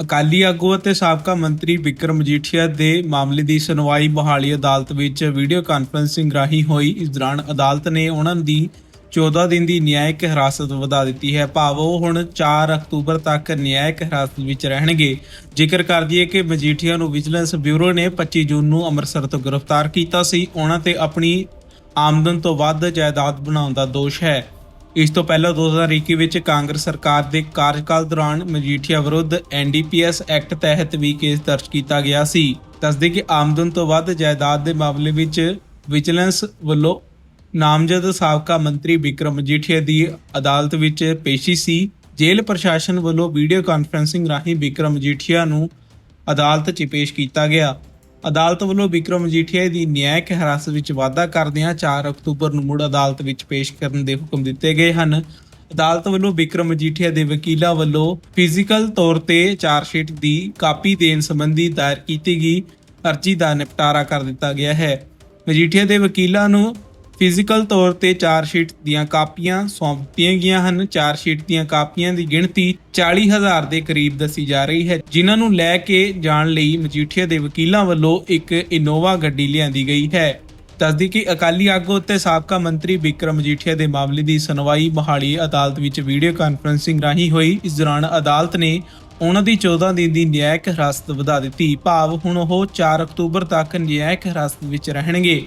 ਅਕਾਲੀ ਆਗੂ ਅਤੇ ਸਾਬਕਾ ਮੰਤਰੀ ਵਿਕਰਮ ਮਜੀਠੀਆ ਦੇ ਮਾਮਲੇ ਦੀ ਸੁਣਵਾਈ ਮੋਹਾਲੀ ਅਦਾਲਤ ਵਿੱਚ ਵੀਡੀਓ ਕਾਨਫਰੰਸਿੰਗ ਰਾਹੀਂ ਹੋਈ। ਇਸ ਦੌਰਾਨ ਅਦਾਲਤ ਨੇ ਉਹਨਾਂ ਦੀ 14 ਦਿਨ ਦੀ ਨਿਆਇਕ ਹਿਰਾਸਤ ਵਧਾ ਦਿੱਤੀ ਹੈ। ਭਾਵ ਉਹ ਹੁਣ 4 ਅਕਤੂਬਰ ਤੱਕ ਨਿਆਇਕ ਹਿਰਾਸਤ ਵਿੱਚ ਰਹਿਣਗੇ। ਜ਼ਿਕਰ ਕਰ ਦਈਏ ਕਿ ਮਜੀਠੀਆ ਨੂੰ ਵਿਜੀਲੈਂਸ ਬਿਊਰੋ ਨੇ 25 ਜੂਨ ਨੂੰ ਅੰਮ੍ਰਿਤਸਰ ਤੋਂ ਗ੍ਰਿਫਤਾਰ ਕੀਤਾ ਸੀ। ਉਹਨਾਂ ਤੇ ਆਪਣੀ ਆਮਦਨ ਤੋਂ ਵੱਧ ਜਾਇਦਾਦ ਬਣਾਉਣ ਦਾ ਦੋਸ਼ ਹੈ। ਇਸ ਤੋਂ ਪਹਿਲਾਂ 2021 ਵਿੱਚ ਕਾਂਗਰਸ ਸਰਕਾਰ ਦੇ ਕਾਰਜਕਾਲ ਦੌਰਾਨ ਮਜੀਠੀਆ ਵਿਰੁੱਧ ਐਨਡੀਪੀਐਸ ਐਕਟ ਤਹਿਤ ਵੀ ਕੇਸ ਦਰਜ ਕੀਤਾ ਗਿਆ ਸੀ। ਦੱਸਦੇ ਕਿ ਆਮਦਨ ਤੋਂ ਵੱਧ ਜਾਇਦਾਦ ਦੇ ਮਾਮਲੇ ਵਿੱਚ ਵਿਜੀਲੈਂਸ ਵੱਲੋਂ ਨਾਮਜ਼ਦ ਸਾਬਕਾ ਮੰਤਰੀ ਵਿਕਰਮ ਮਜੀਠੀਆ ਦੀ ਅਦਾਲਤ ਵਿੱਚ ਪੇਸ਼ੀ ਸੀ। ਜੇਲ੍ਹ ਪ੍ਰਸ਼ਾਸਨ ਵੱਲੋਂ ਵੀਡੀਓ ਕਾਨਫਰੰਸਿੰਗ ਰਾਹੀਂ ਵਿਕਰਮ ਮਜੀਠੀਆ ਨੂੰ ਅਦਾਲਤ 'ਚ ਪੇਸ਼ ਕੀਤਾ ਗਿਆ। ਅਦਾਲਤ ਵੱਲੋਂ ਵਿਕਰਮ ਮਜੀਠੀਆ ਦੀ ਨਿਆਇਕ ਹਿਰਾਸਤ ਵਿੱਚ ਵਾਧਾ ਕਰਦਿਆਂ 4 ਅਕਤੂਬਰ ਨੂੰ ਮੁੜ ਅਦਾਲਤ ਵਿੱਚ ਪੇਸ਼ ਕਰਨ ਦੇ ਹੁਕਮ ਦਿੱਤੇ ਗਏ ਹਨ। ਅਦਾਲਤ ਵੱਲੋਂ ਵਿਕਰਮ ਮਜੀਠੀਆ ਦੇ ਵਕੀਲਾਂ ਵੱਲੋਂ ਫਿਜ਼ੀਕਲ ਤੌਰ ਤੇ ਚਾਰਜਸ਼ੀਟ ਦੀ ਕਾਪੀ ਦੇਣ ਸੰਬੰਧੀ ਦਾਇਰ ਕੀਤੀ ਗਈ ਅਰਜ਼ੀ ਦਾ ਨਿਪਟਾਰਾ ਕਰ ਦਿੱਤਾ ਗਿਆ ਹੈ। ਮਜੀਠੀਆ ਦੇ ਵਕੀਲਾਂ ਨੂੰ ਫਿਜ਼ੀਕਲ ਤੌਰ ਤੇ ਚਾਰਜਸ਼ੀਟ ਦੀਆਂ ਕਾਪੀਆਂ ਸੌਂਪ ਦਿੱਤੀਆਂ ਗਈਆਂ ਹਨ। ਚਾਰਜਸ਼ੀਟ ਦੀਆਂ ਕਾਪੀਆਂ ਦੀ ਗਿਣਤੀ 40000 ਦੇ ਕਰੀਬ ਦੱਸੀ ਜਾ ਰਹੀ ਹੈ, ਜਿਨ੍ਹਾਂ ਨੂੰ ਲੈ ਕੇ ਜਾਣ ਲਈ ਮਜੀਠੀਆ ਦੇ ਵਕੀਲਾਂ ਵੱਲੋਂ ਇੱਕ ਇਨੋਵਾ ਗੱਡੀ ਲਿਆਂਦੀ ਗਈ ਹੈ। ਦੱਸਦੀ ਕਿ ਅਕਾਲੀ ਆਗੂ ਅਤੇ ਸਾਬਕਾ ਮੰਤਰੀ ਵਿਕਰਮ ਮਜੀਠੀਆ ਦੇ ਮਾਮਲੇ ਦੀ ਸੁਣਵਾਈ ਮੋਹਾਲੀ ਅਦਾਲਤ ਵਿੱਚ ਵੀਡੀਓ ਕਾਨਫਰੰਸਿੰਗ ਰਾਹੀਂ ਹੋਈ। ਇਸ ਦੌਰਾਨ ਅਦਾਲਤ ਨੇ ਉਹਨਾਂ ਦੀ 14 ਦਿਨ ਦੀ ਨਿਆਇਕ ਹਿਰਾਸਤ ਵਧਾ ਦਿੱਤੀ। ਭਾਵ ਹੁਣ ਉਹ 4 ਅਕਤੂਬਰ ਤੱਕ ਨਿਆਇਕ ਹਿਰਾਸਤ ਵਿੱਚ ਰਹਿਣਗੇ।